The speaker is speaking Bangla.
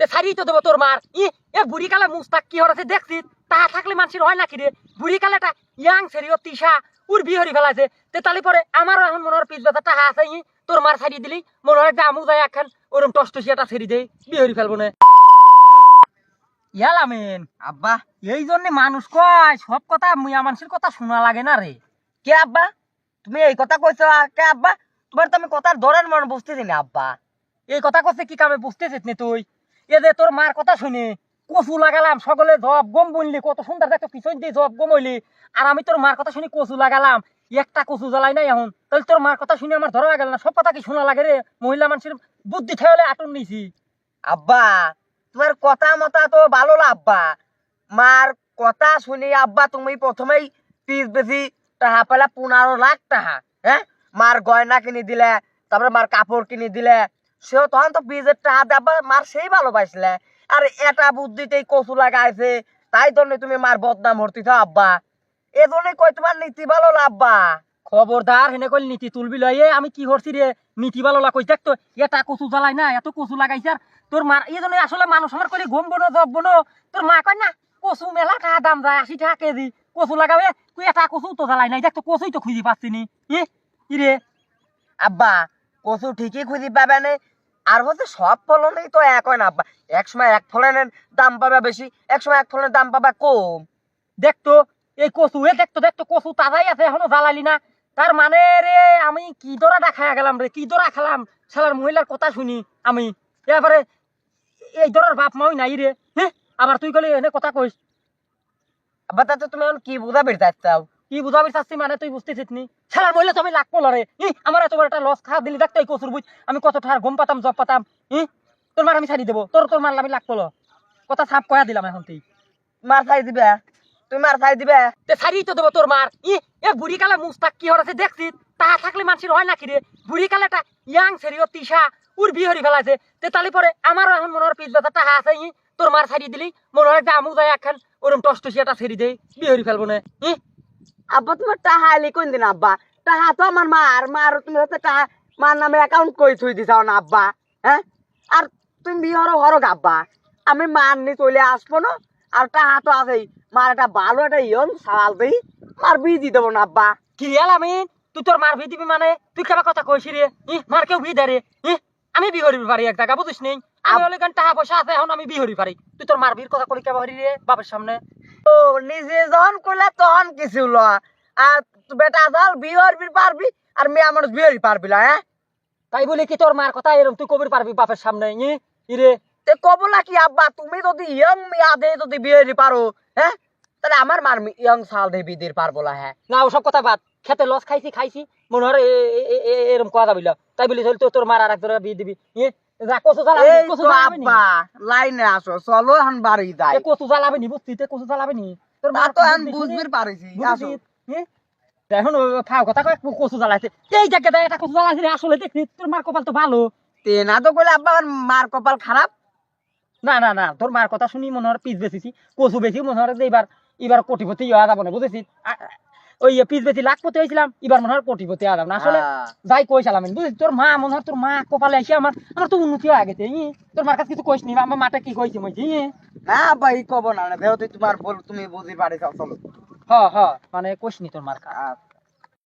তে তো দেবো তোর মার। ই এ বুড়ি কালে মুস্তাক কি হরাছে দেখছিস? তাহা থাকলে মানুষের হয় নাকি রে? বুড়ি কালেটা ইয়াং সেরিও তিসা উর বিয়ে হরি ফেলাইছে। তে তালি পরে আমারও এখন আছে তোর মার দিলি। মনে হয় আমু যায় একখান, ওরম দেই, বিয়ে হরি ফেলব না। আব্বা, এই জন্য মানুষ কয়, সব কথা মুয়া মানুষের কথা শোনা লাগে না রে। কে আব্বা? তুমি এই কথা কইছো কে আব্বা? তোমার তো আমি কথার ধরেন মনে বুঝতেছি না, আব্বা। এই কথা করছে কি কামে বুঝতেছিস নি তুই? এ যে তোর মার কথা শুনি, কচু লাগালাম, সকলে জব গম বললি কত সুন্দর দেখো পিছন দিয়ে জব গম হইলি। আর আমি তোর মার কথা শুনি কচু লাগালাম, একটা কচু জ্বালাই নাই এখন। তাহলে তোর মার কথা শুনে আমার ধরা গেল না, সব কথা কি শোনা লাগে রে? মহিলা মানুষের বুদ্ধি ঠেলে আটন নিছি আব্বা তোমার কথা মতা তো ভালো আব্বা। মার কথা শুনি, আব্বা, তুমি প্রথমেই পিস বেশি টাকা পেলা পনেরো লাখ টাকা হ্যাঁ? মার গয়না কিনে দিলে, তারপরে মার কাপড় কিনে দিলে সেও তখন তো পিসের টাকা দিয়ে মার সেই ভালোবাসলে। আর এটা বুদ্ধিতেই কচু লাগাইছে তাই জন্য তুমি মার বদনাম হরতিছ আব্বা। এজন্যই কই তোমার নীতি ভালো আব্বা? খবরদার হেনে কইল নীতি তুলবি লয় আমি কি করছি রে? নীতি ভালো লাগ দেখ তো এটা কচু জ্বালাই না এত কচু লাগাইছে আর তোর মার এই জন্য আসলে মানুষ আমার করে ঘুম বনো জব বনো। তোর মা কয় না কচু মেলা টাকা দাম যায় আশি টাকা কেজি কচু লাগাবে তুই এটা কচু তো জ্বালাই নাই দেখ তো কচুই তো খুঁজি পাচ্ছি নি। ই ইরে। আব্বা কচু ঠিকই খুঁজি পাবে না। আর হচ্ছে সব ফলনেই তো এক হয় না এক সময় এক ফলনের দাম পাবে বেশি, এক সময় এক ফলনের দাম পাবে কম। দেখতো, এই কচু এ দেখ তো দেখ তো কচু তাজাই আছে, এখনও জ্বালালি না। তার মানে রে, আমি কি দরা দেখা গেলাম রে, কি দরা খেলাম? শালার মহিলার কথা শুনি আমি। এবারে এই দরার বাপ মাই নাই রে হ্যাঁ আবার তুই কলি এনে কথা কইস। আব্বা তাতে তুমি এখন কি বুঝাবে চাচ্ছাও? কি বুঝাবি চাচ্ছি মানে তুই বুঝতেছিস নি? শালার মহিলা তো আমি লাগ পড়ল রে ই আমার এত বড় একটা লস খা দিলি দেখতো এই কচুর বুঝ। আমি কত ঠার ঘুম পাতাম জব পাতাম। ই তোর মার আমি ছাড়ি দেবো। তোর তোর মারলে আমি লাগ পড়ল কথা সাপ কয়া দিলাম এখন তুই। মার খাই দিবে? তুমি মার খাই দিবে? তে ছাড়ি তো দেবো তোর মার। ই এ বুড়ি কালে মুস্তাক কি হরাছে দেখছিস? তাহা থাকলে মানুষের হয় নাকি রে? বুড়ি কালেটা ইয়াং সেরিও তিসা উর বিয়ে হরি ফেলাইছে। তে তালি পরে আমারও এখন মনে হয় পিস ব্যথা টাহা আছে। ই তোর মার ছাড়ি দিলি। মনে হয় যে আমু যায় একখান ওরম টসটসিয়াটা ছেড়ি দেই বিয়ে হরি ফেলব না। ই আব্বা তোমার টাহা এলি কোন দিন আব্বা? টাহা তো আমার মার মার তুমি হচ্ছে টাহা মার নামে অ্যাকাউন্ট কই থুই দিছাও না আব্বা? হ্যাঁ? আর তুমি বিহর হরক আব্বা। আমি মার নি চলে আসব না আর টাহা তো আছেই। মার একটা ভালো একটা ইয়ং সাল দেই মার বিয়ে দিয়ে দেবো না আব্বা। কি আমি তুই তোর মার দিবি মানে? তুই কেবা কথা কইছি রে? ই মার কেউ ভি দেরে ই আমি বিয়ে হরি পারি এক জায়গা বুঝিস নেই আমি হলে টাকা পয়সা আছে এখন আমি বিয়ে হরি পারি। তুই তোর মার বিয়ের কথা কলি কেবা হরি রে বাপের সামনে? নিজে যখন করলে তখন কিছু ল। আর বেটা বিয়ে হরবি পারবি, আর মেয়ে মানুষ বিয়ে হরি পারবি না হ্যাঁ? তাই বলি কি তোর মার কথা এরকম তুই কবির পারবি বাপের সামনে, ই? ইরে। তে কবলা কি আব্বা, তুমি যদি ইয়ং মেয়া দে যদি বিয়ে হরি পারো হ্যাঁ? তাহলে আমার মার ইয়ং সাল দিয়ে বিয়ে দিতে পারব না হ্যাঁ? না, ওসব কথা বাদ। খেতে লস খাইছি খাইছি, মনে হয় এ- এ- এ- এ- এরম কথা বিল তাই বলি তোর মার আর এক বিয়ে দিবি, ই? কচু এই কচু তো জ্বালাবি নি। আব্বা লাইনে আসো চলো এখন বাড়ি যাই। কচু জ্বালাবি নি বুঝতি কচু জ্বালাবি নি। তোর তা মার তো এখন বুদ্ধি পারিছি আসো। বুঝছিস? ই? এখন ও কথা কয় কচু জ্বালাইছে। এই জায়গায় এটা কচু জ্বালাইছে রে, আসলে দেখছি তোর মার কপাল তো ভালো। তে না তো কইলে আব্বা মার কপাল খারাপ? না না না তোর মার কথা শুনি মনে হয় পিস বেশিছি কচু বেশি মনে হয় যে এবার এবার কোটিপতি হওয়া যাব না বুঝেছিস? ওই পিস বেশি লাখপতি হয়েছিলাম এবার মনে হয় কোটিপতি না আসলে হ্যাঁ। যাই কইছিলাম আমি বুঝলি তোর মা মনে হয় তোর মা কপালে এসে আমার আমার তো উন্নতি হয়ে গেছে ই। তোর মার কাছে কিছু কইস নি আমার মাটা কি কইছে মই ই। না ভাই কব না যেহেতু তোমার বল তুমি বুঝি পারিছ চলো। হ হ মানে কইস নি তোর মার কাছে। আচ্ছা।